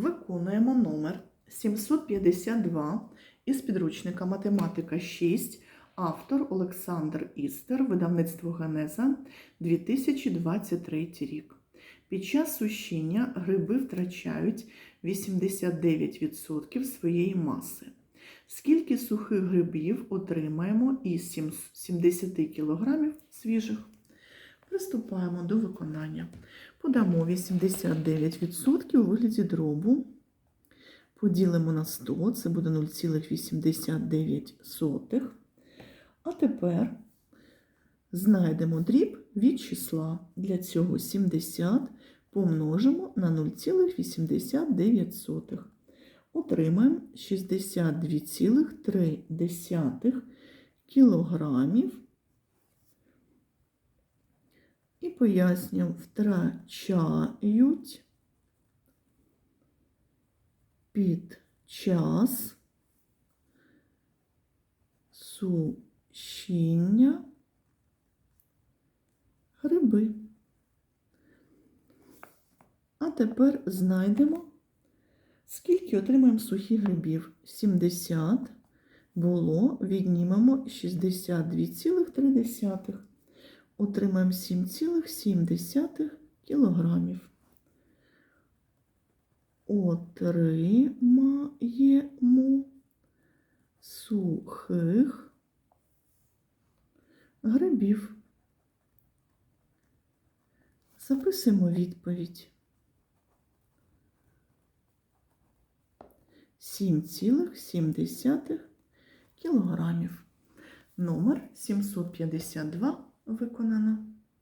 Виконуємо номер 752 із підручника Математика 6, автор Олександр Істер, видавництво Генеза 2023 рік. Під час сушіння гриби втрачають 89% своєї маси. Скільки сухих грибів отримаємо із 70 кг свіжих? Приступаємо до виконання. Подамо 89% у вигляді дробу. Поділимо на 100, це буде 0,89. А тепер знайдемо дріб від числа. Для цього 70 помножимо на 0,89. Отримаємо 62,3 кілограмів. І пояснюємо, втрачають під час сушіння гриби. А тепер знайдемо, скільки отримаємо сухих грибів. 70 було, віднімемо 62,3. Отримаємо 7,7 кілограмів. Отримаємо сухих грибів. Записуємо відповідь. 7,7 кілограмів. Номер 752 виконано.